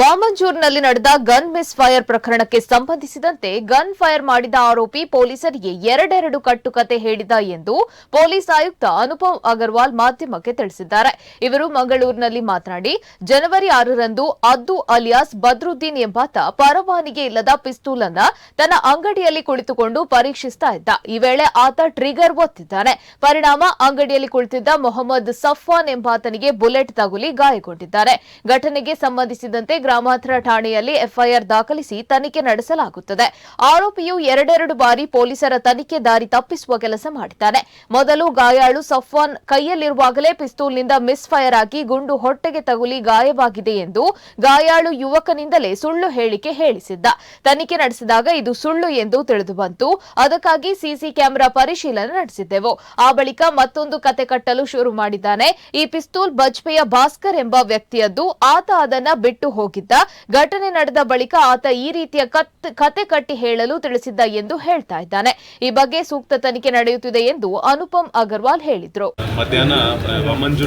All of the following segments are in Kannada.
ವಾಮಂಜೂರ್ನಲ್ಲಿ ನಡೆದ ಗನ್ ಮಿಸ್ ಫೈರ್ ಪ್ರಕರಣಕ್ಕೆ ಸಂಬಂಧಿಸಿದಂತೆ ಗನ್ ಫೈರ್ ಮಾಡಿದ ಆರೋಪಿ ಪೊಲೀಸರಿಗೆ ಎರಡೆರಡು ಕಟ್ಟುಕತೆ ಹೇಳಿದ ಎಂದು ಪೊಲೀಸ್ ಆಯುಕ್ತ ಅನುಪಮ್ ಅಗರ್ವಾಲ್ ಮಾಧ್ಯಮಕ್ಕೆ ತಿಳಿಸಿದ್ದಾರೆ. ಇವರು ಮಂಗಳೂರಿನಲ್ಲಿ ಮಾತನಾಡಿ, ಜನವರಿ ಆರರಂದು ಅದ್ದು ಅಲಿಯಾಸ್ ಬದ್ರುದ್ದೀನ್ ಎಂಬಾತ ಪರವಾನಿಗೆ ಇಲ್ಲದ ಪಿಸ್ತೂಲ್ ಅನ್ನ ತನ್ನ ಅಂಗಡಿಯಲ್ಲಿ ಕುಳಿತುಕೊಂಡು ಪರೀಕ್ಷಿಸ್ತಾ ಇದ್ದ. ಈ ವೇಳೆ ಆತ ಟ್ರಿಗರ್ ಒತ್ತಿದ್ದಾನೆ. ಪರಿಣಾಮ, ಅಂಗಡಿಯಲ್ಲಿ ಕುಳಿತಿದ್ದ ಮೊಹಮ್ಮದ್ ಸಫ್ವಾನ್ ಎಂಬಾತನಿಗೆ ಬುಲೆಟ್ ತಗುಲಿ ಗಾಯಗೊಂಡಿದ್ದಾರೆ. ಘಟನೆಗೆ ಸಂಬಂಧಿಸಿದಂತೆ ಗ್ರಾಮಾಂತರ ಠಾಣೆಯಲ್ಲಿ ಎಫ್ಐಆರ್ ದಾಖಲಿಸಿ ತನಿಖೆ ನಡೆಸಲಾಗುತ್ತದೆ. ಆರೋಪಿಯು ಎರಡೆರಡು ಬಾರಿ ಪೊಲೀಸರ ತನಿಖೆ ದಾರಿ ತಪ್ಪಿಸುವ ಕೆಲಸ ಮಾಡಿದ್ದಾನೆ. ಮೊದಲು ಗಾಯಾಳು ಸಫ್ವಾನ್ ಕೈಯಲ್ಲಿರುವಾಗಲೇ ಪಿಸ್ತೂಲ್ನಿಂದ ಮಿಸ್ ಫೈರ್ ಆಗಿ ಗುಂಡು ಹೊಟ್ಟೆಗೆ ತಗುಲಿ ಗಾಯವಾಗಿದೆ ಎಂದು ಗಾಯಾಳು ಯುವಕನಿಂದಲೇ ಸುಳ್ಳು ಹೇಳಿಕೆ ಹೇಳಿಸಿದ್ದ. ತನಿಖೆ ನಡೆಸಿದಾಗ ಇದು ಸುಳ್ಳು ಎಂದು ತಿಳಿದುಬಂತು. ಅದಕ್ಕಾಗಿ ಸಿಸಿ ಕ್ಯಾಮೆರಾ ಪರಿಶೀಲನೆ ನಡೆಸಿದ್ದೆವು. ಆ ಬಳಿಕ ಮತ್ತೊಂದು ಕತೆ ಕಟ್ಟಲು ಶುರು ಮಾಡಿದ್ದಾನೆ. ಈ ಪಿಸ್ತೂಲ್ ಬಜ್ಪೆಯ ಭಾಸ್ಕರ್ ಎಂಬ ವ್ಯಕ್ತಿಯದ್ದು ಆತ ಅದನ್ನ ಬಿಟ್ಟು ಹೋಗಿದ್ದ ಘಟನೆ ನಡೆದ ಬಳಿಕ ಆತ ಈ ರೀತಿಯ ಕತ್- ಕಟ್ಟಿ ಹೇಳಲು ತಿಳಿಸಿದ್ದ ಎಂದು ಹೇಳ್ತಾ ಇದ್ದಾನೆ. ಈ ಬಗ್ಗೆ ಸೂಕ್ತ ತನಿಖೆ ನಡೆಯುತ್ತಿದೆ ಎಂದು ಅನುಪಮ್ ಅಗರ್ವಾಲ್ ಹೇಳಿದ್ರು. ಮಧ್ಯಾಹ್ನ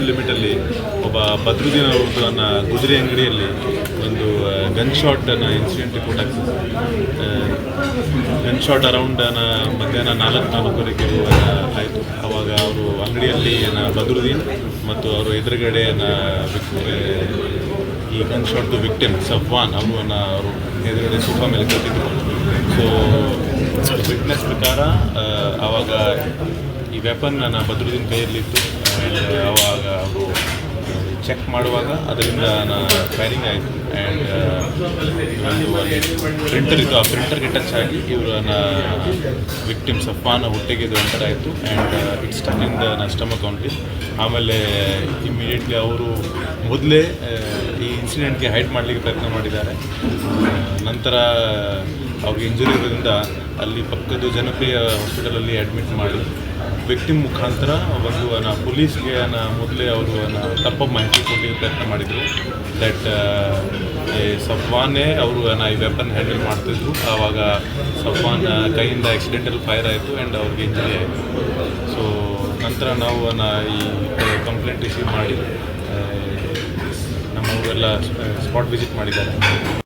ಲಿಮಿಟ್ ಅಲ್ಲಿ ಒಬ್ಬ ಬದ್ರುದ್ದೀನ್ ಅವರು ನನ್ನ ಗುಜರಿ ಅಂಗಡಿಯಲ್ಲಿ ಒಂದು gun shot incident report gun shot around ಮಧ್ಯಾಹ್ನ ನಾಲ್ಕು ನಾಲ್ಕುವರೆಗೆ ಆಯಿತು. ಅವಾಗ ಅವರು ಅಂಗಡಿಯಲ್ಲಿ ಬದ್ರುದ್ದೀನ್ ಮತ್ತು ಅವರು ಎದುರುಗಡೆ ಈ ಗನ್ ಶಾಟ್ದು ವಿಕ್ಟಿಮ್ ಸಫ್ವಾನ್ ಅವರು ಅವರು ಎದುರುಗಡೆ ಸೋಫಾ ಮೇಲೆ ಕೂತಿದ್ರು ಸೊ ವಿಟ್ನೆಸ್ ಪ್ರಕಾರ ಆವಾಗ ಈ ವೆಪನ್ ನನ್ನ ಬದ್ರುದ್ದೀನ್ ಕೈಯಲ್ಲಿತ್ತು ಆವಾಗ ಅವರು ಚೆಕ್ ಮಾಡುವಾಗ ಅದರಿಂದ ನಾನು ಫೈರಿಂಗ್ ಆಯಿತು. ಆ್ಯಂಡ್ ಪ್ರಿಂಟರ್ ಇತ್ತು ಆ ಪ್ರಿಂಟರ್ಗೆ ಟಚ್ ಆಗಿ ಇವರನ್ನ ವಿಕ್ಟಿಮ್ ಸಫಾನ ಹೊಟ್ಟೆಗೆ ಇದು ಎಂಟರ್ ಆಯಿತು. ಆ್ಯಂಡ್ ಇಟ್ಸ್ ಟನ್ನಿಂದ ದ ಸ್ಟಮಕ್ ಆಮೇಲೆ ಇಮಿಡಿಯೇಟ್ಲಿ ಅವರು ಮೊದಲೇ ಈ ಇನ್ಸಿಡೆಂಟ್ಗೆ ಹೈಡ್ ಮಾಡಲಿಕ್ಕೆ ಪ್ರಯತ್ನ ಮಾಡಿದ್ದಾರೆ. ನಂತರ ಅವ್ರಿಗೆ ಇಂಜುರಿ ಇರೋದ್ರಿಂದ ಅಲ್ಲಿ ಪಕ್ಕದ ಜನಪ್ರಿಯ ಹಾಸ್ಪಿಟಲಲ್ಲಿ ಅಡ್ಮಿಟ್ ಮಾಡಿ ವಿಕ್ಟಿಮ್ ಮುಖಾಂತರ ಒಂದು ನಾ ಪೊಲೀಸ್ಗೆ ನಾ ಮೊದಲೇ ಅವರು ನಾ ತಪ್ಪ ಮಾಹಿತಿ ಕೊಡಲಿಕ್ಕೆ ಪ್ರಯತ್ನ ಮಾಡಿದರು. ದಟ್ ಸಫ್ವಾನೇ ಅವರು ನಾ ಈ ವೆಪನ್ ಹ್ಯಾಂಡಲ್ ಮಾಡ್ತಿದ್ರು. ಆವಾಗ ಸಫ್ವಾನ್ ಕೈಯಿಂದ ಆಕ್ಸಿಡೆಂಟಲ್ ಫೈರ್ ಆಯಿತು ಆ್ಯಂಡ್ ಅವ್ರಿಗೆ ಇಂಜುರಿ ಆಯಿತು. ಸೊ ನಂತರ ನಾವು ನಾ ಈ ಕಂಪ್ಲೇಂಟ್ ರಿಸೀವ್ ಮಾಡಿ ನಮ್ಮ ಸ್ಪಾಟ್ ವಿಸಿಟ್ ಮಾಡಿದ್ದಾರೆ.